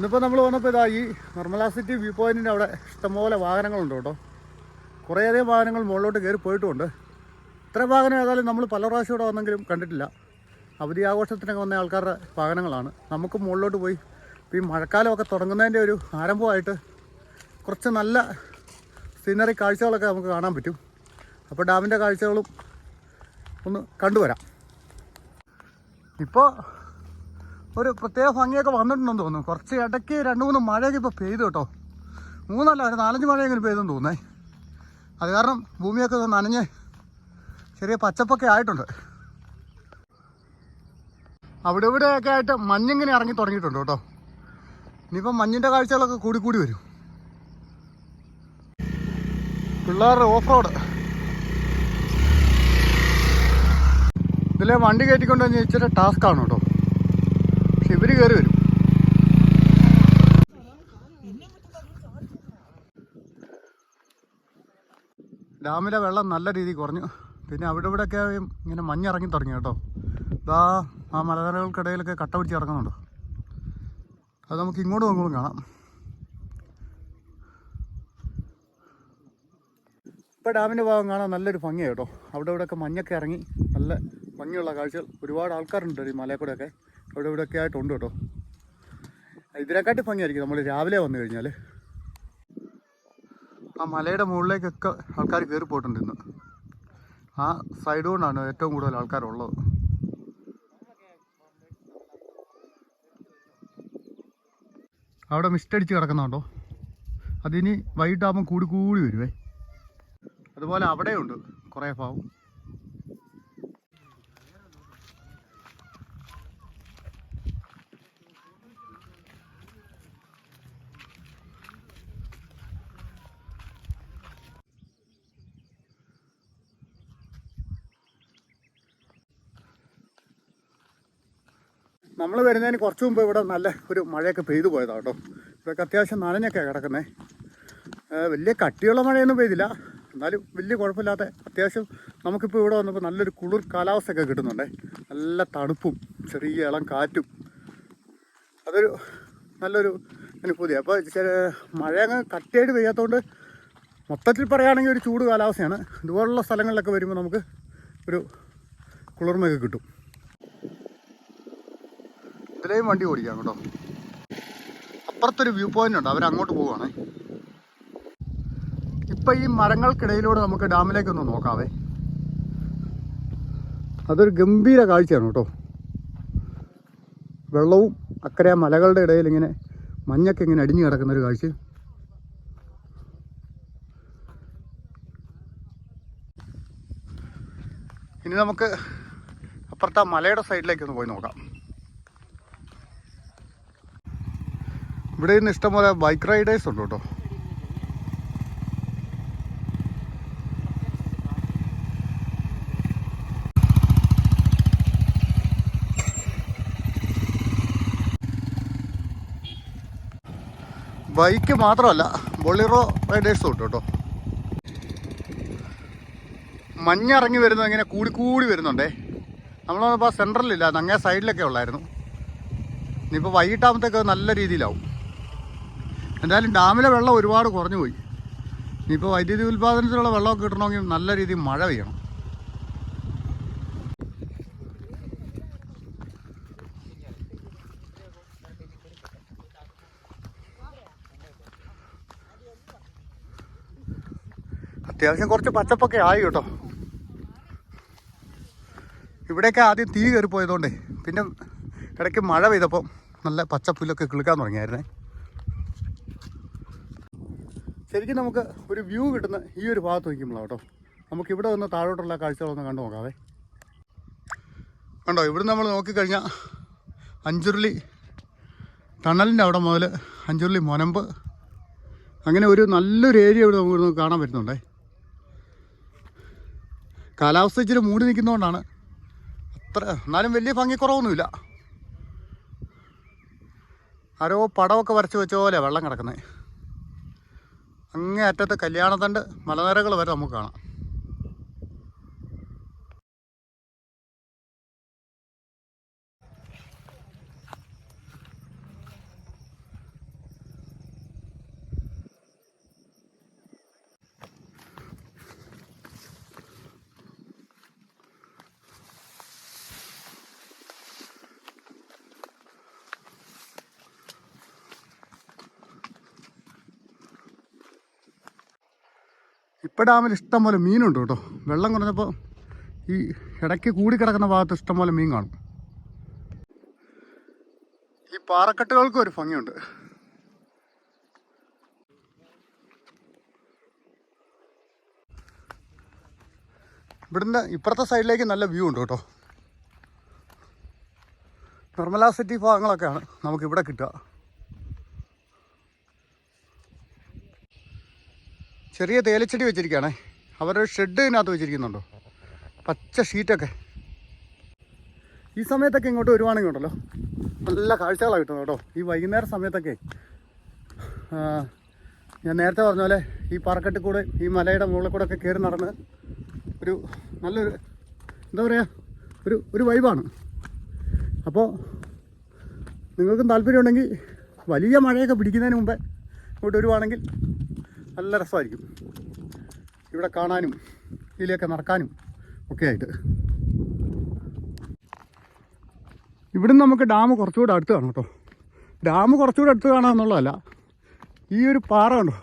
ഇന്നിപ്പോൾ നമ്മൾ വന്നപ്പോൾ ഇതാ ഈ നിർമ്മല സിറ്റി വ്യൂ പോയിന്റിന്റെ അവിടെ ഇഷ്ടംപോലെ വാഹനങ്ങളുണ്ട് കേട്ടോ. കുറേയധികം വാഹനങ്ങൾ മുകളിലോട്ട് കയറി പോയിട്ടുമുണ്ട്. ഇത്ര വാഹനം ഏതായാലും നമ്മൾ പല പ്രാവശ്യം ഇവിടെ വന്നെങ്കിലും കണ്ടിട്ടില്ല. അവധി ആഘോഷത്തിനൊക്കെ വന്ന ആൾക്കാരുടെ വാഹനങ്ങളാണ്. നമുക്ക് മുകളിലോട്ട് പോയി ഇപ്പോൾ ഈ മഴക്കാലമൊക്കെ തുടങ്ങുന്നതിന്റെ ഒരു ആരംഭമായിട്ട് കുറച്ച് നല്ല സീനറി കാഴ്ചകളൊക്കെ നമുക്ക് കാണാൻ പറ്റും. അപ്പോൾ ഡാമിന്റെ കാഴ്ചകളും ഒന്ന് കണ്ടുവരാം. ഇപ്പോൾ ഒരു പ്രത്യേക ഭംഗിയൊക്കെ വന്നിട്ടുണ്ടെന്ന് തോന്നുന്നു. കുറച്ച് ഇടയ്ക്ക് രണ്ട് മൂന്ന് മഴയൊക്കെ ഇപ്പോൾ പെയ്തു കേട്ടോ. മൂന്നല്ല ഒരു നാലഞ്ച് മഴയെങ്കിലും പെയ്തെന്ന് തോന്നുന്നേ. അത് കാരണം ഭൂമിയൊക്കെ നനഞ്ഞ് ചെറിയ പച്ചപ്പൊക്കെ ആയിട്ടുണ്ട്. അവിടെ ഇവിടെയൊക്കെ ആയിട്ട് മഞ്ഞിങ്ങനെ ഇറങ്ങി തുടങ്ങിയിട്ടുണ്ട് കേട്ടോ. ഇനിയിപ്പം മഞ്ഞിന്റെ കാഴ്ചകളൊക്കെ കൂടി കൂടി വരും. പിള്ളേരുടെ ഓഫ് റോഡ്. ഇതിലെ വണ്ടി കയറ്റിക്കൊണ്ട് കഴിഞ്ഞാൽ ഇച്ചിരി ടാസ്ക് ആണ് കേട്ടോ. കയറി വരും. ഡാമിലെ വെള്ളം നല്ല രീതിയിൽ കുറഞ്ഞു. പിന്നെ അവിടെ ഇവിടെയൊക്കെ ഇങ്ങനെ മഞ്ഞിറങ്ങി തുടങ്ങി കേട്ടോ. ഇതാ ആ മലനിരകൾക്കിടയിലൊക്കെ കട്ട പിടിച്ച് ഇറങ്ങുന്നുണ്ട് അത് നമുക്ക് ഇങ്ങോട്ട് നോക്കുമ്പോൾ കാണാം. ഇപ്പോൾ ഡാമിന്റെ ഭാഗം കാണാൻ നല്ലൊരു ഭംഗിയാണ് കേട്ടോ. അവിടെ ഇവിടെയൊക്കെ മഞ്ഞൊക്കെ ഇറങ്ങി നല്ല ഭംഗിയുള്ള കാഴ്ചകൾ. ഒരുപാട് ആൾക്കാരുണ്ട് ഈ മലയിൽ കൂടെയൊക്കെ. അവിടെ ഇവിടെയൊക്കെ ആയിട്ടുണ്ട് കേട്ടോ. ഇതിനെക്കാട്ടി ഭംഗിയായിരിക്കും നമ്മൾ രാവിലെ വന്നു കഴിഞ്ഞാൽ ആ മലയുടെ മുകളിലേക്കൊക്കെ ആൾക്കാർ കയറി പോയിട്ടുണ്ട് ഇന്ന്. ആ സൈഡ് കൊണ്ടാണ് ഏറ്റവും കൂടുതൽ ആൾക്കാരുള്ളത്. അവിടെ മിസ്റ്റടിച്ച് കിടക്കുന്നുണ്ടോ അതിനി വൈകിട്ടാകുമ്പോൾ കൂടി കൂടി വരുവേ. അതുപോലെ അവിടെയുണ്ട് കുറേ ഭാവം നമ്മൾ വരുന്നതിന് കുറച്ച് മുമ്പ് ഇവിടെ നല്ല ഒരു മഴയൊക്കെ പെയ്തു പോയതാണ് കേട്ടോ. ഇവിടെയൊക്കെ അത്യാവശ്യം നനഞ്ഞൊക്കെ കിടക്കുന്നത് വലിയ കട്ടിയുള്ള മഴയൊന്നും പെയ്തില്ല. എന്നാലും വലിയ കുഴപ്പമില്ലാത്ത അത്യാവശ്യം നമുക്കിപ്പോൾ ഇവിടെ വന്നപ്പോൾ നല്ലൊരു കുളിർ കാലാവസ്ഥയൊക്കെ കിട്ടുന്നുണ്ടേ. നല്ല തണുപ്പും ചെറിയ ഇളം കാറ്റും. അതൊരു നല്ലൊരു അനുഭൂതി അപ്പോൾ ചില മഴ അങ്ങ് കട്ടിയായിട്ട് പെയ്യാത്തതുകൊണ്ട് മൊത്തത്തിൽ പറയുകയാണെങ്കിൽ ഒരു ചൂട് കാലാവസ്ഥയാണ്. ഇതുപോലുള്ള സ്ഥലങ്ങളിലൊക്കെ വരുമ്പോൾ നമുക്ക് ഒരു കുളിർമയൊക്കെ കിട്ടും. ഇതിലെയും വണ്ടി ഓടിക്കാം കേട്ടോ. അപ്പുറത്തൊരു വ്യൂ പോയിന്റ് ഉണ്ട് അവരങ്ങോട്ട് പോവുകയാണേ. ഇപ്പം ഈ മരങ്ങൾക്കിടയിലൂടെ നമുക്ക് ഡാമിലേക്കൊന്ന് നോക്കാവേ. അതൊരു ഗംഭീര കാഴ്ചയാണ് കേട്ടോ. വെള്ളവും അക്കരെ മലകളുടെ ഇടയിൽ ഇങ്ങനെ മഞ്ഞൊക്കെ ഇങ്ങനെ അടിഞ്ഞു കിടക്കുന്ന ഒരു കാഴ്ച. ഇനി നമുക്ക് അപ്പുറത്തെ മലയുടെ സൈഡിലേക്ക് ഒന്ന് പോയി നോക്കാം. ഇവിടെ ഇന്ന് ഇഷ്ടംപോലെ ബൈക്ക് റൈഡേഴ്സ് ഉണ്ട് കേട്ടോ. ബൈക്ക് മാത്രമല്ല ബൊളിറോ റൈഡേഴ്സും ഉണ്ട് കേട്ടോ. മഞ്ഞിറങ്ങി വരുന്നത് ഇങ്ങനെ കൂടി കൂടി വരുന്നുണ്ടേ. നമ്മളപ്പോൾ സെൻട്രലില്ല അങ്ങേ സൈഡിലൊക്കെ ഉള്ളായിരുന്നു. ഇനിയിപ്പോൾ വൈകിട്ടാകുമ്പോഴത്തേക്ക് നല്ല രീതിയിലാവും. എന്തായാലും ഡാമിലെ വെള്ളം ഒരുപാട് കുറഞ്ഞു പോയി. ഇനിയിപ്പോൾ വൈദ്യുതി ഉൽപ്പാദനത്തിലുള്ള വെള്ളമൊക്കെ കിട്ടണമെങ്കിൽ നല്ല രീതിയിൽ മഴ പെയ്യണം. അത്യാവശ്യം കുറച്ച് പച്ചപ്പൊക്കെ ആയി കേട്ടോ. ഇവിടെയൊക്കെ ആദ്യം തീ കയറി പോയതുകൊണ്ടേ പിന്നെ ഇടയ്ക്ക് മഴ പെയ്തപ്പോൾ നല്ല പച്ചപ്പുല്ലൊക്കെ കിളുക്കാൻ തുടങ്ങിയായിരുന്നേ. ശരിക്കും നമുക്ക് ഒരു വ്യൂ കിട്ടുന്ന ഈ ഒരു ഭാഗത്ത് നിൽക്കുമ്പോഴാണ് കേട്ടോ. നമുക്ക് ഇവിടെ വന്ന് താഴോട്ടുള്ള കാഴ്ചകളൊന്ന് കണ്ടു നോക്കാവേ. കണ്ടോ ഇവിടെ നമ്മൾ നോക്കിക്കഴിഞ്ഞാൽ അഞ്ചുരുളി ടണലിന്റെ അവിടെ മുതൽ അഞ്ചുരുളി മൊനമ്പ്. അങ്ങനെ ഒരു നല്ലൊരു ഏരിയ ഇവിടെ നമുക്ക് കാണാൻ പറ്റുന്നുണ്ടേ. കാലാവസ്ഥ ഇച്ചിരി മൂടി നിൽക്കുന്നതുകൊണ്ടാണ് അത്ര എന്നാലും വലിയ ഭംഗിക്കുറവൊന്നുമില്ല ആരോ പടമൊക്കെ വരച്ച് വെച്ച പോലെ വെള്ളം കിടക്കുന്നത് അങ്ങേ അറ്റത്ത് കല്യാണത്തണ്ട് മലനിരകൾ വരെ നമുക്ക് കാണാം. ഇപ്പം ഡാമിൽ ഇഷ്ടം പോലെ മീനുണ്ട് കേട്ടോ. വെള്ളം കുറഞ്ഞപ്പോൾ ഈ ഇടയ്ക്ക് കൂടിക്കിടക്കുന്ന ഭാഗത്ത് ഇഷ്ടം പോലെ മീൻ കാണും. ഈ പാറക്കെട്ടുകൾക്കും ഒരു ഭംഗിയുണ്ട്. ഇവിടുന്ന് ഇപ്പുറത്തെ സൈഡിലേക്ക് നല്ല വ്യൂ ഉണ്ട് കേട്ടോ. നിർമ്മല സിറ്റി ഭാഗങ്ങളൊക്കെയാണ് നമുക്കിവിടെ കിട്ടുക. ചെറിയ തേലച്ചെടി വെച്ചിരിക്കുകയാണേ. അവരുടെ ഷെഡ് ഇതിനകത്ത് വെച്ചിരിക്കുന്നുണ്ടോ. പച്ച ഷീറ്റൊക്കെ ഈ സമയത്തൊക്കെ ഇങ്ങോട്ട് വരുവാണെങ്കിൽ ഉണ്ടല്ലോ. നല്ല കാഴ്ചകളാണ് കിട്ടുന്നത് കേട്ടോ. ഈ വൈകുന്നേര സമയത്തൊക്കെ ഞാൻ നേരത്തെ പറഞ്ഞ പോലെ ഈ പാറക്കെട്ടിൽ കൂടെ ഈ മലയുടെ മുകളിൽ കൂടെ ഒക്കെ കയറി നടന്ന് ഒരു നല്ലൊരു എന്താ പറയുക ഒരു ഒരു വൈബാണ് അപ്പോൾ നിങ്ങൾക്കും താല്പര്യമുണ്ടെങ്കിൽ വലിയ മഴയൊക്കെ പിടിക്കുന്നതിന് മുമ്പേ ഇങ്ങോട്ട് വരുവാണെങ്കിൽ നല്ല രസമായിരിക്കും. ഇവിടെ കാണാനും ഇതിലേക്ക് നടക്കാനും ഒക്കെ ആയിട്ട്. ഇവിടുന്ന് നമുക്ക് ഡാം കുറച്ചുകൂടെ അടുത്ത് കാണും കേട്ടോ. ഡാം കുറച്ചുകൂടെ അടുത്ത് കാണാമെന്നുള്ളതല്ല ഈ ഒരു പാറ ഉണ്ടോ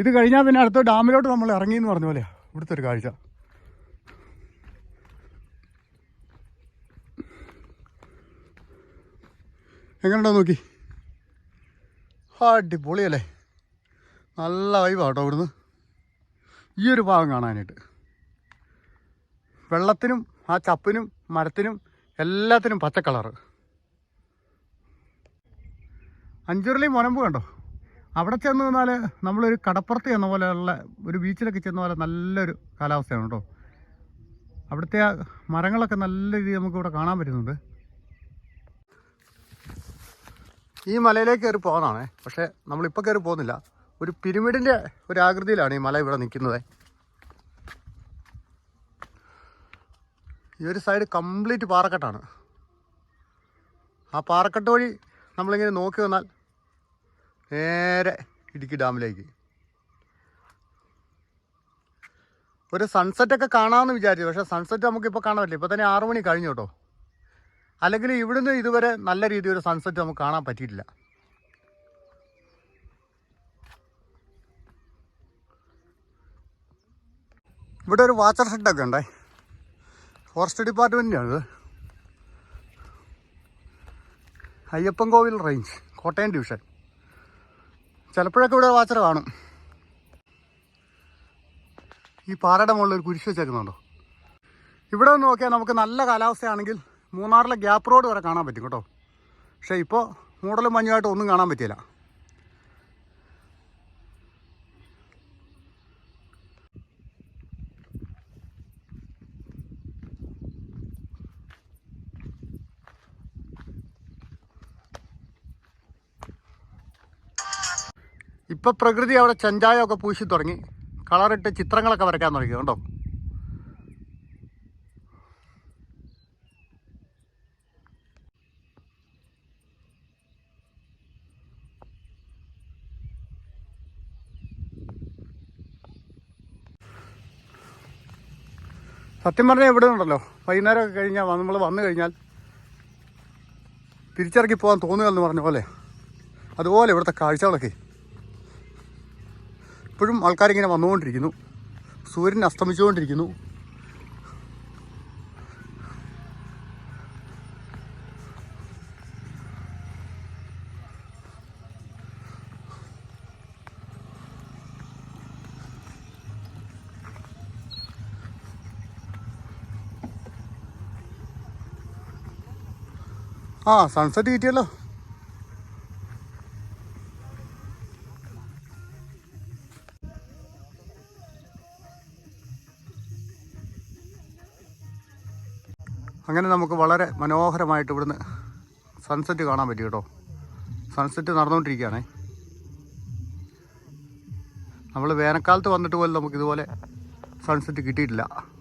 ഇത് കഴിഞ്ഞാൽ പിന്നെ അടുത്ത ഡാമിലോട്ട് നമ്മൾ ഇറങ്ങി എന്ന് പറഞ്ഞ പോലെയാണ് ഇവിടുത്തെ ഒരു കാഴ്ച. എങ്ങനെയുണ്ടോ നോക്കി? അടിപൊളിയല്ലേ? നല്ല വൈബാണ് കേട്ടോ ഇവിടുന്ന് ഈ ഒരു ഭാഗം കാണാനായിട്ട്. വെള്ളത്തിനും ആ ചപ്പിനും മരത്തിനും എല്ലാത്തിനും പച്ച കളറ് അഞ്ചുരുളി മുനമ്പ് കണ്ടോ? അവിടെ ചെന്ന് നിന്നാൽ നമ്മളൊരു കടപ്പുറത്ത് ചെന്ന പോലെയുള്ള ഒരു ബീച്ചിലൊക്കെ ചെന്ന പോലെ നല്ലൊരു കാലാവസ്ഥയാണ് കേട്ടോ. അവിടുത്തെ ആ മരങ്ങളൊക്കെ നല്ല രീതിയിൽ നമുക്ക് ഇവിടെ കാണാൻ പറ്റുന്നുണ്ട്. ഈ മലയിലേക്ക് കയറി പോകുന്നതാണേ പക്ഷേ നമ്മളിപ്പോൾ കയറി പോകുന്നില്ല. ഒരു പിരമിഡിന്റെ ഒരു ആകൃതിയിലാണ് ഈ മല ഇവിടെ നിൽക്കുന്നത്. ഈ ഒരു സൈഡ് കംപ്ലീറ്റ് പാറക്കെട്ടാണ്. ആ പാറക്കെട്ട് വഴി നമ്മളിങ്ങനെ നോക്കി വന്നാൽ നേരെ ഇടുക്കി ഡാമിലേക്ക്. ഒരു സൺസെറ്റൊക്കെ കാണാമെന്ന് വിചാരിച്ചു പക്ഷേ സൺസെറ്റ് നമുക്കിപ്പോൾ കാണാൻ പറ്റില്ല. ഇപ്പോൾ തന്നെ ആറു മണി കഴിഞ്ഞു കേട്ടോ. അല്ലെങ്കിൽ ഇവിടുന്ന് ഇതുവരെ നല്ല രീതിയിൽ ഒരു സൺസെറ്റ് നമുക്ക് കാണാൻ പറ്റിയിട്ടില്ല. ഇവിടെ ഒരു വാച്ചർ ഷെഡൊക്കെ ഉണ്ടേ. ഫോറസ്റ്റ് ഡിപ്പാർട്ട്മെന്റിനാണിത് അയ്യപ്പൻ കോവിൽ റേഞ്ച് കോട്ടയം ഡിവിഷൻ ചിലപ്പോഴൊക്കെ ഇവിടെ വാച്ചർ കാണും. ഈ പാറയുടെ മുകളിൽ ഒരു കുരിശ് വെച്ചേക്കുന്നുണ്ടോ? ഇവിടെ ഒന്ന് നോക്കിയാൽ നമുക്ക് നല്ല കാലാവസ്ഥയാണെങ്കിൽ മൂന്നാറിലെ ഗ്യാപ്പ് റോഡ് വരെ കാണാൻ പറ്റും കേട്ടോ. പക്ഷേ ഇപ്പോൾ മൂടലും മഞ്ഞുമായിട്ട് ഒന്നും കാണാൻ പറ്റിയില്ല. ഇപ്പൊ പ്രകൃതി അവിടെ ചെഞ്ചായമൊക്കെ പൂശി തുടങ്ങി. കളറിട്ട് ചിത്രങ്ങളൊക്കെ വരയ്ക്കാൻ തുടങ്ങി കേട്ടോ സത്യം പറഞ്ഞാൽ ഇവിടെ ഉണ്ടല്ലോ. വൈകുന്നേരമൊക്കെ കഴിഞ്ഞാൽ നമ്മൾ വന്നു കഴിഞ്ഞാൽ തിരിച്ചിറങ്ങി പോകാൻ തോന്നുക എന്ന് പറഞ്ഞ പോലെ. അതുപോലെ ഇവിടുത്തെ കാഴ്ചകളൊക്കെ. ഇപ്പോഴും ആൾക്കാരിങ്ങനെ വന്നുകൊണ്ടിരിക്കുന്നു. സൂര്യൻ അസ്തമിച്ചുകൊണ്ടിരിക്കുന്നു. ആ സൺസെറ്റ് കിട്ടിയല്ലോ. അങ്ങനെ നമുക്ക് വളരെ മനോഹരമായിട്ട് ഇവിടുന്ന് സൺസെറ്റ് കാണാൻ പറ്റി കേട്ടോ. സൺസെറ്റ് നടന്നുകൊണ്ടിരിക്കുകയാണേ. നമ്മൾ വേനൽക്കാലത്ത് വന്നിട്ട് പോലും നമുക്കിതുപോലെ സൺസെറ്റ് കിട്ടിയിട്ടില്ല.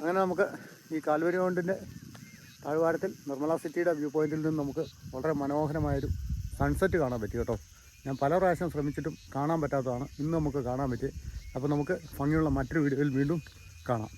അങ്ങനെ നമുക്ക് ഈ കാൽവരി മൗണ്ടിന്റെ താഴ്വാരത്തിൽ നിർമ്മല സിറ്റിയുടെ വ്യൂ പോയിന്റിൽ നിന്ന് നമുക്ക് വളരെ മനോഹരമായൊരു സൺസെറ്റ് കാണാൻ പറ്റി കേട്ടോ. ഞാൻ പല പ്രാവശ്യം ശ്രമിച്ചിട്ടും കാണാൻ പറ്റാത്തതാണ് ഇന്ന് നമുക്ക് കാണാൻ പറ്റി അപ്പോൾ നമുക്ക് ഭംഗിയുള്ള മറ്റൊരു വീഡിയോയിൽ വീണ്ടും കാണാം.